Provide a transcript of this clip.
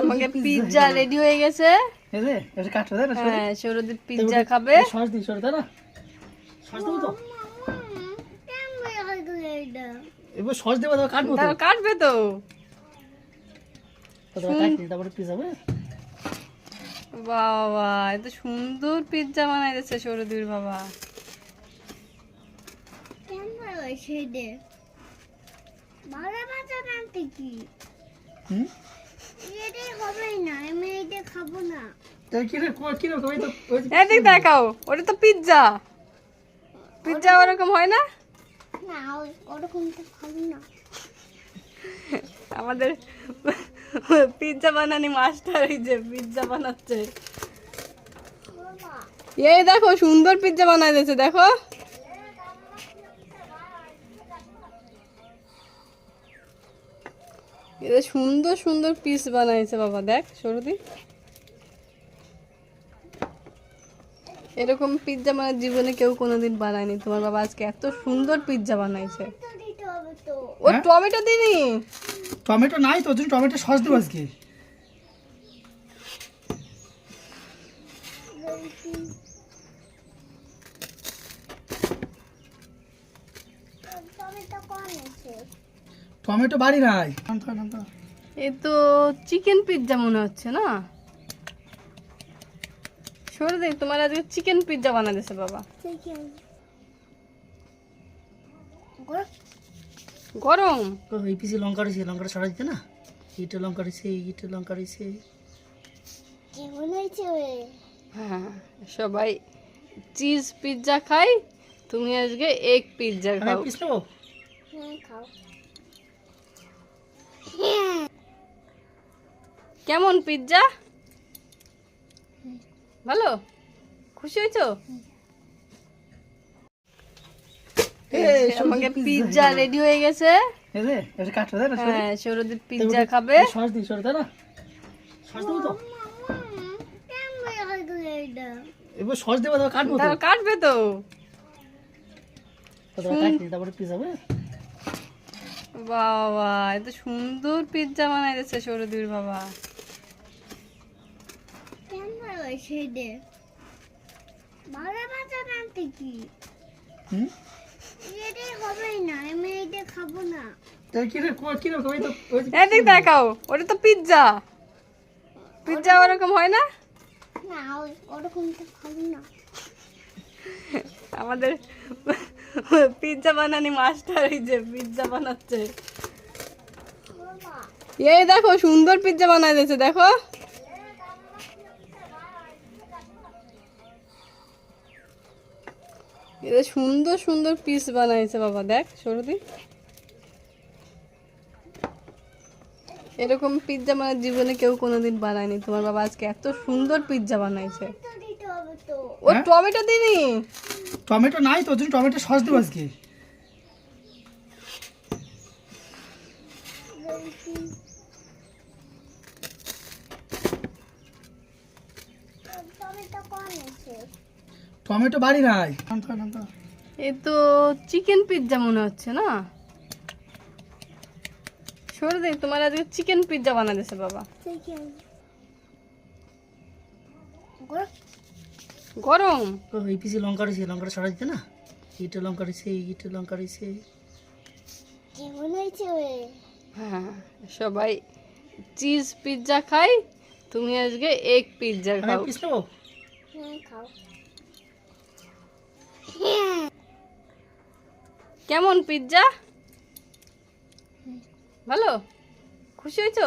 আমাকে pizza ready হয়ে গেছে। এটা কাটো না হ্যাঁ সৌরদীপ পিৎজা খাবে। সস দি সস না? সস দেবো তো? এবার সস দেবো তো কাটবো তো? কাটবে তো। তারপরে কাটনি হবে? বাবা এত সুন্দর পিৎজা বানাই দিচ্ছে সৌরদীর বাবা হুম কি? যে- এদিক দেখাও ওটা তো পিৎজা পিৎজা ওরকম হয় না? আমাদের পিৎজা বানানি মাস্টার এই যে পিৎজা বানাচ্ছে। এই দেখো সুন্দর পিৎজা বানাই দিয়েছে দেখো। এটা সুন্দর সুন্দর পিস বানাইছে বাবা দেখ সরদি। এরকম পিৎজা মানে জীবনে কেউ কোনোদিন বানায়নি। তোমার বাবা আজকে এত সুন্দর পিৎজা বানাইছে। ও হ্যাঁ? টমেটো দিনি? টমেটো নাই তো জন্য টমেটো সস দেবো আজকে। টমেটো বাড়ি নাই। এ তো চিকেন পিৎজা মনে হচ্ছে না? সরে দেখ তোমার আজকে চিকেন পিৎজা বানাতেছে বাবা। গরম? এই পিসি লঙ্কা রয়েছে লঙ্কাটা ছড়া দিতে না? এইটা লঙ্কা রয়েছে এইটা লঙ্কা রয়েছে। হ্যাঁ সবাই চিজ পিৎজা খাই তুমি আজকে এগ পিৎজা আমি খাও। পিস নেব? কেমন পিৎজা? ভালো? খুশি হয়েছো? আমাকে পিৎজা রেডি হয়ে গেছে। হ্যাঁ সৌরদীপ পিৎজা খাবে। সস দি সস না? সস দেবো তো? এবার সস দেবো তো। কাটবো কাটবে তো। তারপরে কাটনি হবে বাবা এত সুন্দর পিৎজা বানাই দিচ্ছে সৌরদীর বাবা। হুম? তাই কি রে কো- কি রে ওই তো ওই এদিক দেখাও ওটা তো পিৎজা পিৎজা ওরকম হয় না। আমাদের পিৎজা বানানি মাস্টার এই যে পিৎজা বানাচ্ছে। এই দেখো, সুন্দর পিৎজা বানাই দিয়েছে, দেখো। এটা সুন্দর সুন্দর পিস বানাইছে বাবা, দেখ, সরদি। এরকম পিৎজা মানে জীবনে কেউ কোনোদিন বানায়নি। তোমার বাবা আজকে এত সুন্দর পিৎজা বানাইছে। ও হ্যাঁ? টমেটো দিনি। টমেটো নাই তো জন্য টমেটো সস দেবো আজকে। টমেটো বাড়ি নাই। এ তো চিকেন পিৎজা মনে হচ্ছে না? সরে দেখ তোমার আজকে চিকেন পিৎজা বানাতেছে বাবা। গরম? ও, এই পিসি লঙ্কা রয়েছে লঙ্কাটা ছড়া দিতে না? এইটা লঙ্কা রয়েছে এইটা লঙ্কা রয়েছে হ্যাঁ সবাই চিজ পিৎজা খাই তুমি আজকে এগ পিৎজা খাও। পিস নেব? কেমন পিৎজা? ভালো? খুশি হয়েছো?